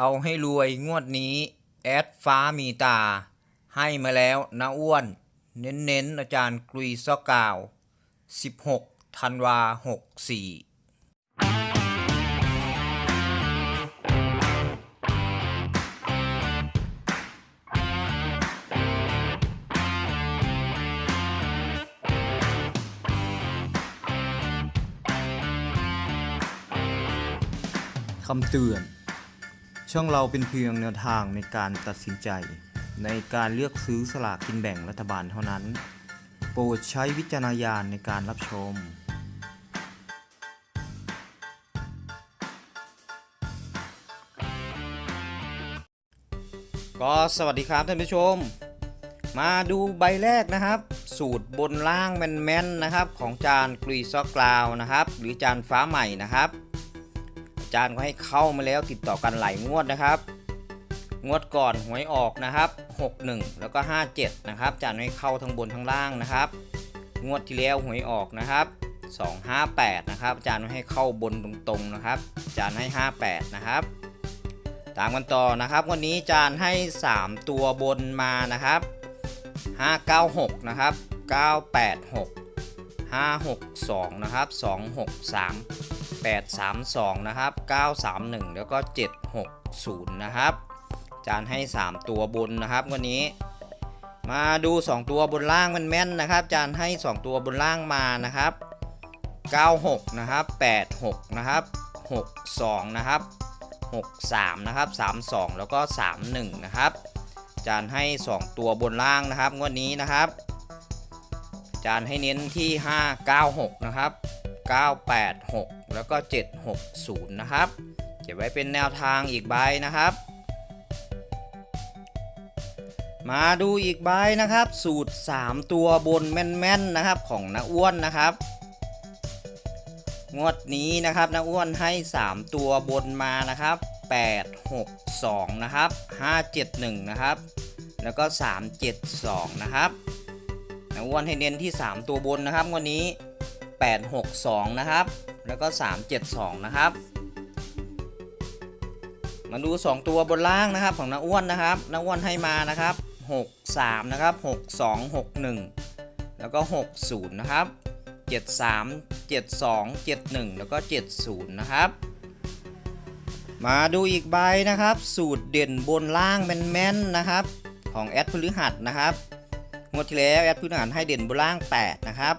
เอาให้รวยงวดนี้ แอดฟ้ามีตา ให้มาแล้วนะอ้วน เน้นๆอาจารย์กรุยซอกาว 16ธันวา 64คำเตือน ช่องเราเป็นเพียงแนวทางในการตัดสินใจ ในการเลือกซื้อสลากกินแบ่งรัฐบาลเท่านั้น โปรดใช้วิจารณญาณในการรับชม ก็สวัสดีครับท่านผู้ชม มาดูใบแรกนะครับ สูตรบนล่างแมนๆนะครับ ของจานกรีซอกกราวนะครับ หรือจานฟ้าใหม่นะครับ จารย์ก็ให้เข้ามาแล้วติดต่อกันหลายงวดนะครับ งวดก่อนหวยออกนะครับ 61 แล้วก็ 57 นะครับอาจารย์ให้เข้าทั้งบนทั้งล่างนะครับ งวดที่แล้วหวยออกนะครับ 258 นะครับอาจารย์ให้เข้าบนตรงๆนะครับอาจารย์ให้ 58 นะครับ ตามกันต่อนะครับ วันนี้อาจารย์ให้ 3 ตัวบนมานะครับ 596 นะครับ 986 562 นะครับ 263 832 นะครับ 931 แล้วก็ 760 นะครับ จารย์ให้ 3 ตัวบนนะครับวันนี้ มาดู 2 ตัวบนล่างมันแม่นนะครับ จารย์ให้ 2 ตัวบนล่างมานะครับ 96 นะครับ 86 นะครับ 62 นะครับ 63 นะครับ 32 แล้วก็ 31 นะครับ จารย์ให้ 2 ตัวบนล่างนะครับงวดนี้นะครับ จารย์ให้เน้นที่ 596 นะครับ 986 แล้วก็ 760 นะครับ เก็บไว้เป็นแนวทางอีกใบนะครับ มาดูอีกใบนะครับ สูตร 3 ตัวบนแม่นๆนะครับของน้าอ้วนนะครับ งวดนี้นะครับน้าอ้วนให้ 3 ตัวบนมานะครับ 8 6 2 นะครับ 571 นะครับ แล้วก็ 372 นะครับน้าอ้วนให้เน้นที่ 3 ตัวบนนะครับงวดนี้ 862 นะครับ แล้วก็ 372 นะครับ มาดู 2 ตัวบนล่างนะครับ ของน้าอ้วนนะครับน้าอ้วนให้มานะครับ 63 นะครับ 62 61 แล้วก็ 60 นะครับ 73 72 71 แล้วก็ 70 นะครับ มาดูอีกใบนะครับ สูตรเด่นบนล่างแม่นๆนะครับ ของแอดพฤหัสนะครับงวดที่แล้วแอดพฤหัสให้เด่นบนล่าง 8 นะครับ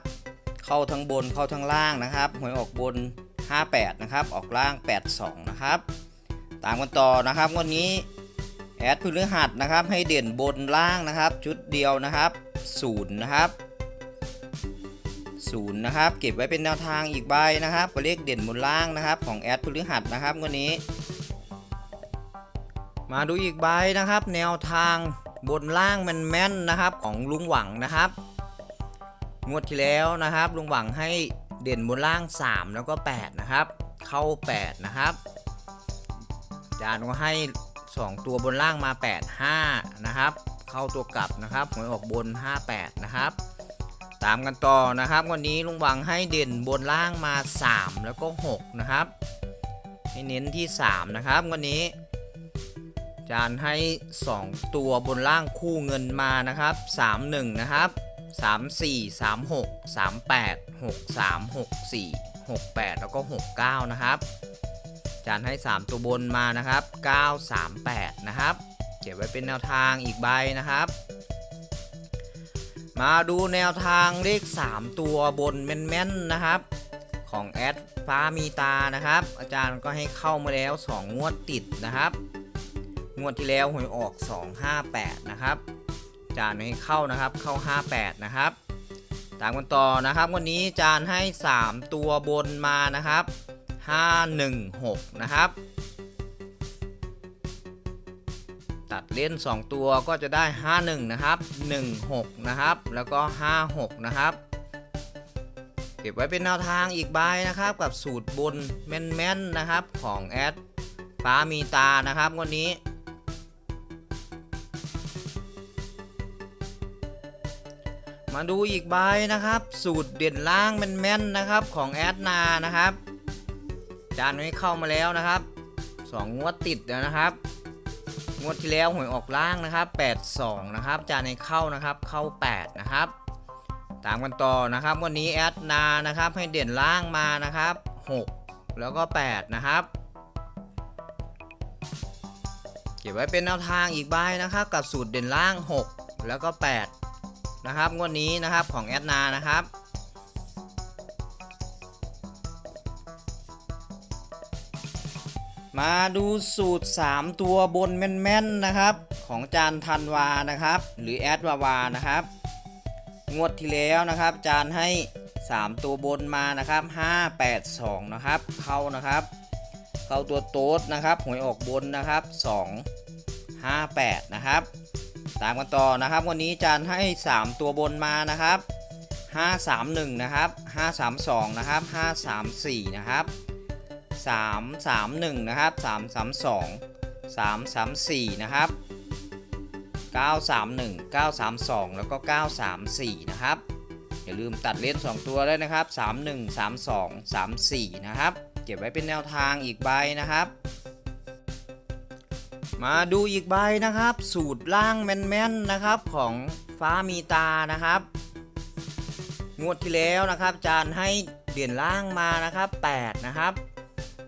เข้าทั้งบนเข้าทั้งล่างนะครับหวยออกบน 58 นะครับ ออกล่าง 82 นะครับ ตามกันต่อนะครับวันนี้แอดพฤหัสนะครับให้เด่นบนล่างนะครับ ชุดเดียวนะครับ0นะครับ0นะครับเก็บไว้เป็นแนวทางอีกใบนะครับก็เลขเด่นบนล่างนะครับ ของแอดพฤหัสนะครับวันนี้ มาดูอีกใบนะครับ แนวทางบนล่างแม่นๆนะครับของลุงหวังนะครับ งวดที่แล้วนะครับลุงหวังให้เด่นบนล่าง 3 แล้วก็ 8 นะครับ เข้า 8 นะครับอาจารย์ก็ให้ 2 ตัวบนล่างมา 8 5 นะครับ เข้าตัวกลับนะครับหวยออกบน 58 นะครับ ตามกันต่อนะครับ วันนี้ลุงหวังให้เด่นบนล่างมา 3 แล้วก็ 6 นะครับ ให้เน้นที่ 3 นะครับวันนี้อาจารย์ให้ 2 ตัวบนล่างคู่เงินมานะครับ 31 นะครับ 34 36 38 63 64 68 แล้วก็ 69 นะครับอาจารย์ให้ 3 ตัวบนมานะครับ 938 นะครับ เก็บไว้เป็นแนวทางอีกใบนะครับ มาดูแนวทางเลข 3 ตัวบนแม่นๆนะครับ ของแอดฟ้ามีตานะครับ อาจารย์ก็ให้เข้ามาแล้ว 2 งวดติดนะครับ งวดที่แล้วหวยออก 258 นะครับ จานให้เข้านะครับ เข้า 58 นะครับ ตามกันต่อนะครับ วันนี้จานให้ 3 ตัวบนมานะครับ 516 นะครับ ตัดเล่น 2 ตัวก็จะได้ 51 นะครับ 16 นะครับ แล้วก็ 56 นะครับ เก็บไว้เป็นแนวทางอีกใบนะครับ กับสูตรบนแม่นๆนะครับของแอดป้ามีตานะครับวันนี้ มาดูอีกใบนะครับ สูตรเด่นล่างแม่นๆนะครับของแอดนานะครับ จานนี้เข้ามาแล้วนะครับสองงวดติดแล้วนะครับ งวดที่แล้วหวยออกล่างนะครับ82นะครับ จานในเข้านะครับเข้า 8 นะครับ ตามกันต่อนะครับ วันนี้แอดนานะครับให้เด่นล่างมานะครับ 6 แล้วก็ 8 นะครับเก็บไว้เป็นแนวทางอีกใบนะครับ กับสูตรเด่นล่าง 6 แล้วก็ 8 นะครับงวดนี้นะครับของแอดนานะครับมาดูสูตร 3 ตัวบนแม่นๆนะครับ ของจานทันวานะครับ หรือแอดวาวานะครับ งวดที่แล้วนะครับ จานให้ 3 ตัวบนมานะครับ 5 8 2 นะครับ เข้านะครับ เข้าตัวโต๊ดนะครับหวยออกบนนะครับ 2 5 8 นะครับ ตามกันต่อนะครับ วันนี้จานให้ 3 ตัวบนมานะครับ 5 3 1 นะครับ 5 3 2 นะครับ 5 3 4 นะครับ 3 3 1 นะครับ 3 3 2 3 3 4 นะครับ 9 3 1 9 3 2 แล้วก็ 9 3 4 นะครับ อย่าลืมตัดเลน2ตัวด้วยนะครับ 3 1 3 2 3 4 นะครับ เก็บไว้เป็นแนวทางอีกใบนะครับ มาดูอีกใบนะครับ สูตรล่างแม่นๆนะครับของฟ้ามีตานะครับ งวดที่แล้วนะครับจานให้เด่นล่างมานะครับ8นะครับ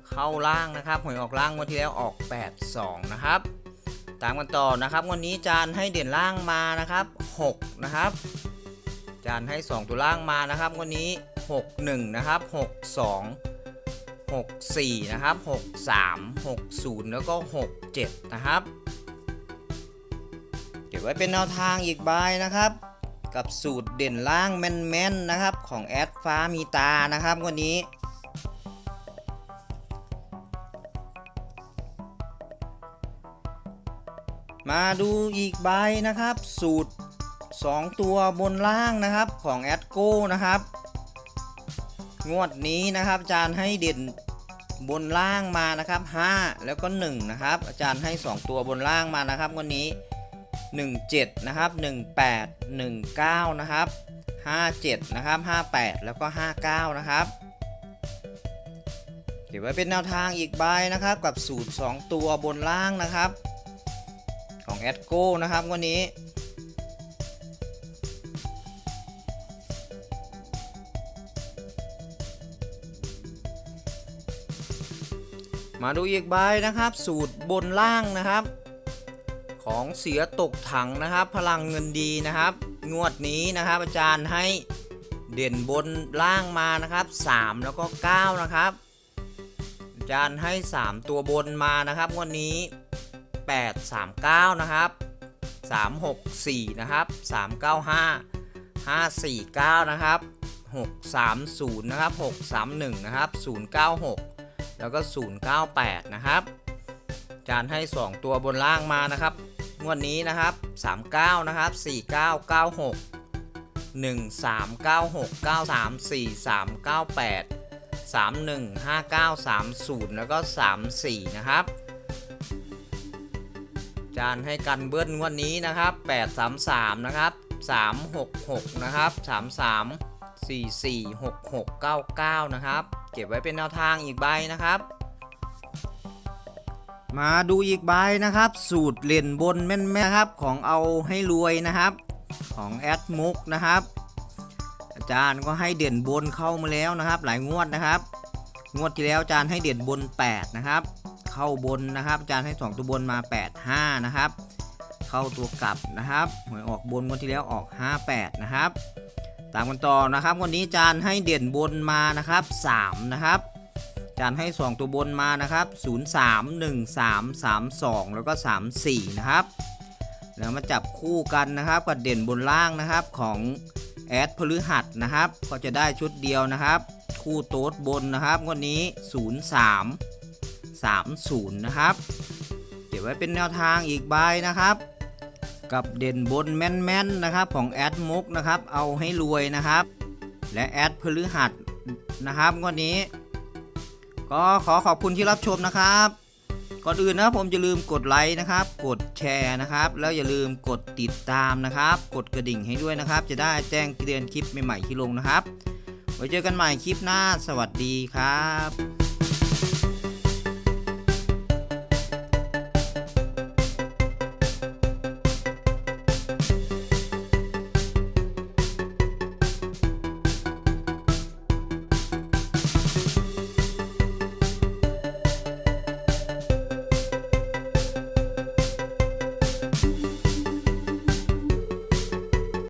เข้าล่างนะครับหวยออกล่างงวดที่แล้วออก 82 นะครับ ตามกันต่อนะครับวันนี้จานให้เด่นล่างมานะครับ 6 นะครับจานให้ 2 ตัวล่างมานะครับวันนี้ 61 นะครับ 62 64 นะครับ 63 60 แล้วก็ 67 นะครับ เก็บไว้เป็นแนวทางอีกใบนะครับ กับสูตรเด่นล่างแม่นๆนะครับ ของแอดฟ้ามีตานะครับวันนี้มาดูอีกใบนะครับ สูตร 2 ตัวบนล่างนะครับของแอดโก้นะครับ งวดนี้นะครับ อาจารย์ให้เด่นบนล่างมานะครับ 5 แล้วก็ 1 นะครับ อาจารย์ให้ 2 ตัวบนล่างมานะครับวันนี้ 17 นะครับ 18 19 นะครับ 57 นะครับ 58 แล้วก็ 59 นะครับ เก็บไว้เป็นแนวทางอีกใบนะครับกับสูตร 2 ตัวบนล่างนะครับ ของแอดโก้นะครับวันนี้ มาดูอีกใบนะครับ สูตรบนล่างนะครับ ของเสียตกถังนะครับ พลังเงินดีนะครับ งวดนี้นะครับ อาจารย์ให้เด่นบนล่างมานะครับ 3 แล้วก็ 9 นะครับ อาจารย์ให้ 3 ตัวบนมานะครับงวดนี้ 8 3 9 นะครับ 3 6 4 นะครับ 3 9 5 5 4 9 นะครับ 6 3 0 นะครับ 6 3 1 นะครับ 0 9 6 แล้วก็ 098 นะครับจานให้ 2 ตัวบนล่างมานะครับ งวดนี้นะครับ 39 นะครับ 4996 1396 934398 315930 แล้วก็ 34 นะครับ จานให้กันเบิ้ลงวดนี้นะครับ 833 นะครับ 366 นะครับ 33 44 66 99 นะครับ เก็บไว้เป็นแนวทางอีกใบนะครับ มาดูอีกใบนะครับ สูตรเล่นบนแม่นๆนะครับของเอาให้รวยนะครับ ของแอดมุกนะครับ อาจารย์ก็ให้เด่นบนเข้ามาแล้วนะครับ หลายงวดนะครับ งวดที่แล้วอาจารย์ให้เด่นบน 8 นะครับ เข้าบนนะครับ อาจารย์ให้ 2 ตัวบนมา 8 5 นะครับ เข้าตัวกลับนะครับหวยออกบนงวดที่แล้วออก 58 นะครับ ตามกันต่อนะครับ วันนี้จารย์ให้เด่นบนมานะครับ3นะครับจารย์ให้ 2 ตัวบนมานะครับ 0 3 1 3 3 2 แล้วก็ 3 4 นะครับ แล้วมาจับคู่กันนะครับกับเด่นบนล่างนะครับของแอดพฤหัสนะครับ ก็จะได้ชุดเดียวนะครับ คู่โต๊ดบนนะครับวันนี้ 0 3 3 0 นะครับ เก็บไว้เป็นแนวทางอีกใบนะครับ กับเด่นบนแม่นๆนะครับของแอดมุกนะครับ เอาให้รวยนะครับ และแอดพฤหัสนะครับวันนี้ ก็ขอขอบคุณที่รับชมนะครับ ก่อนอื่นนะผมอย่าลืมกดไลค์นะครับ กดแชร์นะครับ แล้วอย่าลืมกดติดตามนะครับ กดกระดิ่งให้ด้วยนะครับ จะได้แจ้งเตือนคลิปใหม่ๆที่ลงนะครับไว้เจอกันใหม่คลิปหน้า สวัสดีครับ